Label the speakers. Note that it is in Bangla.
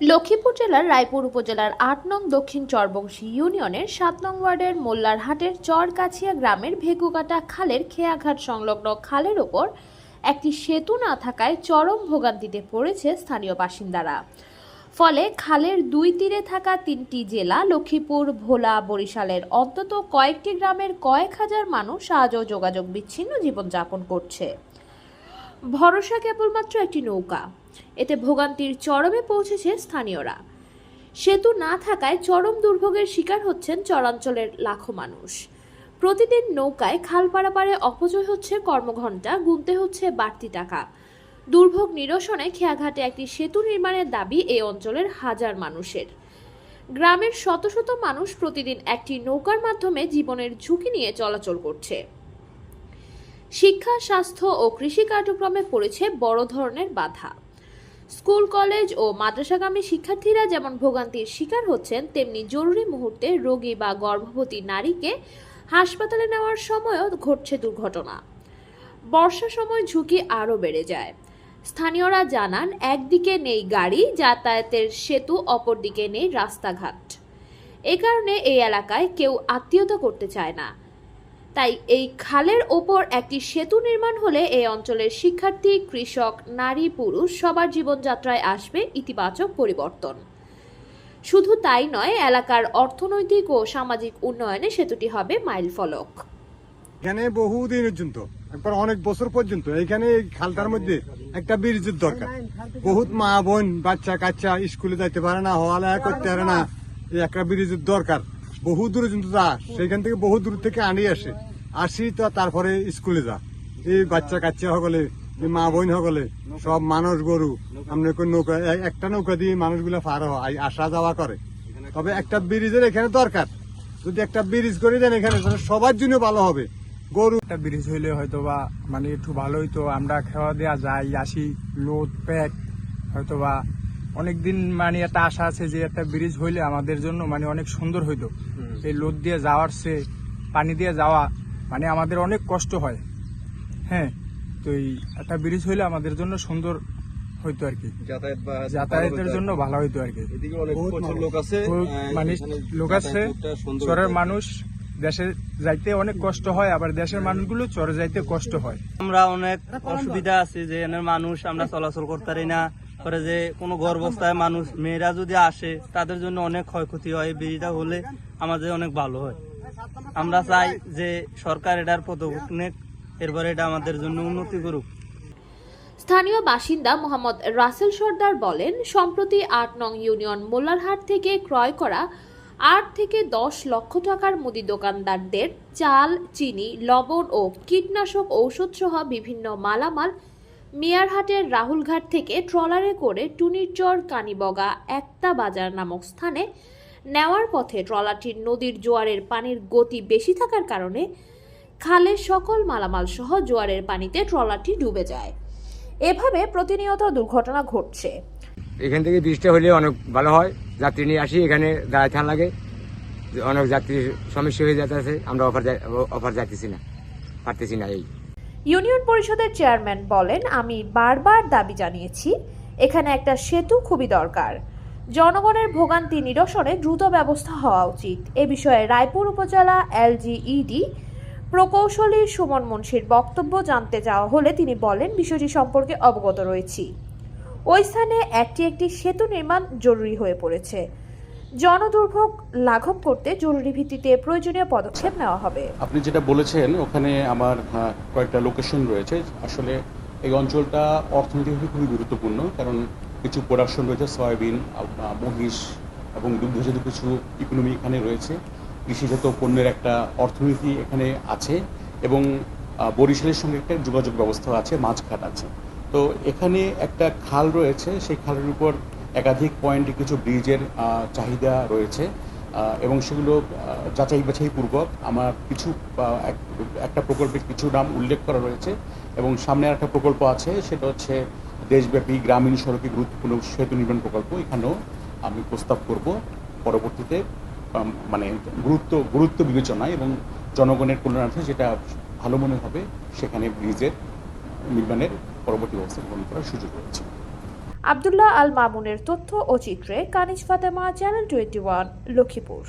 Speaker 1: লক্ষ্মীপুর জেলার রায়পুর উপজেলার আট নং দক্ষিণ চরবংশী ইউনিয়নের সাত নং ওয়ার্ডের মোল্লারহাটের চরকাছিয়া গ্রামের ভেগুকাটা খালের খেয়াঘাট সংলগ্ন খালের ওপর একটি সেতু না থাকায় চরম ভোগান্তিতে পড়েছে স্থানীয় বাসিন্দারা। ফলে খালের দুই তীরে থাকা তিনটি জেলা লক্ষ্মীপুর, ভোলা, বরিশালের অন্তত কয়েকটি গ্রামের কয়েক হাজার মানুষ আজও যোগাযোগ বিচ্ছিন্ন জীবনযাপন করছে। ভরসা কেবলমাত্র একটি নৌকা। এতে ভোগান্তির চরমে পৌঁছেছে স্থানীয়রা। সেতু না থাকায় চরম দুর্ভোগের শিকার হচ্ছেন চরাঞ্চলের লাখো মানুষ। প্রতিদিন নৌকায় খাল পারাপারে অপচয় হচ্ছে কর্মঘণ্টা, গুনতে হচ্ছে বাড়তি টাকা। দুর্ভোগ নিরসনে খেয়াঘাটে একটি সেতু নির্মাণের দাবি এই অঞ্চলের হাজার মানুষের। গ্রামের শত শত মানুষ প্রতিদিন একটি নৌকার মাধ্যমে জীবনের ঝুঁকি নিয়ে চলাচল করছে। শিক্ষা, স্বাস্থ্য ও কৃষি কার্যক্রমে পড়েছে বড় ধরনের বাধা। স্কুল, কলেজ ও মাদ্রাসাগামী শিক্ষার্থীরা যেমন ভোগান্তির শিকার হচ্ছেন, তেমনি জরুরি মুহূর্তে রোগী বা গর্ভবতী নারীকে হাসপাতালে নেওয়ার সময়ও ঘটছে দুর্ঘটনা। বর্ষার সময় ঝুঁকি আরও বেড়ে যায়। স্থানীয়রা জানান, একদিকে নেই গাড়ি, যাতায়াতের সেতু, অপরদিকে নেই রাস্তাঘাট। এ কারণে এই এলাকায় কেউ আত্মীয়তা করতে চায় না। তাই এই খালের ওপর একটি সেতু নির্মাণ হলে এই অঞ্চলের শিক্ষার্থী, কৃষক, নারী, পুরুষ সবার জীবনযাত্রায় আসবে ইতিবাচক পরিবর্তন। শুধু তাই নয়, এলাকার অর্থনৈতিক ও সামাজিক উন্নয়নে সেতুটি হবে মাইল ফলক
Speaker 2: এখানে বহুদিন পর্যন্ত একবার অনেক বছর পর্যন্ত এখানে খালটার মধ্যে একটা ব্রিজের দরকার। বহুত মা, বোন, বাচ্চা, কাচ্চা স্কুলে যাইতে পারে না হওয়ালা করতে পারে না একটা ব্রিজের দরকার। বহু দূর পর্যন্ত যা সেখান থেকে বহু দূর থেকে আনি আসে। আসি তো তারপরে স্কুলে যা। এই বাচ্চা কাচ্চা সকলে এই মা বোন সকলে সব মানুষ গরু। আমরা কোন নৌকা একটা নৌকা দিয়ে মানুষগুলো পার হয় আসা যাওয়া করে। তবে একটা ব্রিজের এখানে দরকার। যদি একটা ব্রিজ করে দেন এখানে তাহলে সবার জন্য ভালো হবে। গরু
Speaker 3: একটা ব্রিজ হইলে হয়তো বা মানে একটু ভালো হইতো। আমরা খাওয়া দেওয়া যাই আসি লোদ প্যাক হয়তো বা অনেকদিন মানে একটা আশা আছে যে একটা ব্রিজ হইলে আমাদের জন্য মানে অনেক সুন্দর হইতো। এই লোদ দিয়ে যাওয়ার সে পানি দিয়ে যাওয়া মানে আমাদের অনেক কষ্ট হয়। হ্যাঁ তো এই একটা ব্রিজ হইলে আমাদের জন্য সুন্দর হইতো আর কি। যাতায়াতের জন্য ভালো হইতো আর কি। মানে লোক আছে চরের মানুষ দেশে যাইতে অনেক কষ্ট হয় আবার দেশের মানুষগুলো চরে যাইতে কষ্ট হয়।
Speaker 4: আমরা অনেক অসুবিধা আছে যে এনের মানুষ আমরা চলাচল করতে পারি না। পরে যে কোনো গর্ভবস্থায় মানুষ মেয়েরা যদি আসে তাদের জন্য অনেক ক্ষয়ক্ষতি হয়। এই বিড়িটা হলে আমাদের অনেক ভালো হয়। আমরা চাই যে সরকার এটার পদক্ষেপ নেক, এরপরে এটা আমাদের জন্য উন্নতি করুক।
Speaker 1: স্থানীয় বাসিন্দা মোহাম্মদ রাসেল সর্দার বলেন, সম্প্রতি আট নং ইউনিয়ন মোল্লারহাট থেকে ক্রয় করা আট থেকে দশ লক্ষ টাকার মুদি দোকানদারদের চাল, চিনি, লবণ ও কীটনাশক ঔষধ সহ বিভিন্ন মালামাল মেয়ারহাটের রাহুলঘাট থেকে ট্রলারে করে টুনিরচর কানিবগা, একতা বাজার নামক স্থানে নেওয়ার পথে ট্রলারটির নদীর জোয়ারের পানির গতি বেশি থাকার কারণে খালের সকল মালামাল সহ জোয়ারের পানিতে ট্রলারটি ডুবে যায়। এভাবে প্রতিনিয়ত দুর্ঘটনা ঘটছে।
Speaker 5: এখান থেকে বৃষ্টি হলে অনেক ভালো হয়। যাত্রী নিয়ে আসি এখানে দাঁড়ায় থান লাগে। অনেক যাত্রীর সমস্যা হয়ে যাচ্ছে আমরা অফার অফার যাইতেছি না পারতেছি না এই।
Speaker 1: ইউনিয়ন পরিষদের চেয়ারম্যান বলেন আমি বারবার দাবি জানিয়েছি এখানে একটা সেতু খুবই দরকার। জনগণের ভোগান্তি নিরসনে দ্রুত ব্যবস্থা হওয়া উচিত। এ বিষয়ে রায়পুর উপজেলা এলজিইডি প্রকৌশলী সুমন মুন্সির বক্তব্য জানতে চাওয়া হলে তিনি বলেন, বিষয়টি সম্পর্কে অবগত রয়েছি। ওই স্থানে একটি একটি সেতু নির্মাণ জরুরি হয়ে পড়েছে। জনদুর্ভোগ লাঘব করতে জরুরি ভিত্তিতে প্রয়োজনীয় পদক্ষেপ নেওয়া হবে।
Speaker 6: আপনি যেটা বলেছেন, ওখানে আমার কয়েকটা লোকেশন রয়েছে। আসলে এই অঞ্চলটা অর্থনৈতিকভাবে খুবই গুরুত্বপূর্ণ, কারণ কিছু প্রোডাকশন রয়েছে, সয়াবিন মহিষ এবং দুগ্ধজাত কিছু ইকোনমি এখানে রয়েছে। কৃষিজাত পণ্যের একটা অর্থনীতি এখানে আছে এবং বরিশালের সঙ্গে একটা যোগাযোগ ব্যবস্থা আছে মাছঘাট আছে। তো এখানে একটা খাল রয়েছে, সেই খালের উপর একাধিক পয়েন্টে কিছু ব্রিজের চাহিদা রয়েছে এবং সেগুলো যাচাই বাছাই পূর্বক আমার কিছু এক- একটা প্রকল্পের কিছু নাম উল্লেখ করা রয়েছে এবং সামনে একটা প্রকল্প আছে, সেটা হচ্ছে দেশব্যাপী গ্রামীণ সড়কে গুরুত্বপূর্ণ সেতু নির্মাণ প্রকল্প এখানেও আমি প্রস্তাব করব। পরবর্তীতে মানে গুরুত্ব গুরুত্ব বিবেচনায় এবং জনগণের কল্যাণার্থে যেটা ভালো মনে হবে, সেখানে ব্রিজের নির্মাণের পরবর্তী ব্যবস্থা গ্রহণ করার সুযোগ রয়েছে।
Speaker 1: আবদুল্লাহ আল মামুনের তথ্য ও চিত্রে Kaniz Fatema, channel twenty one, Lakshmipur.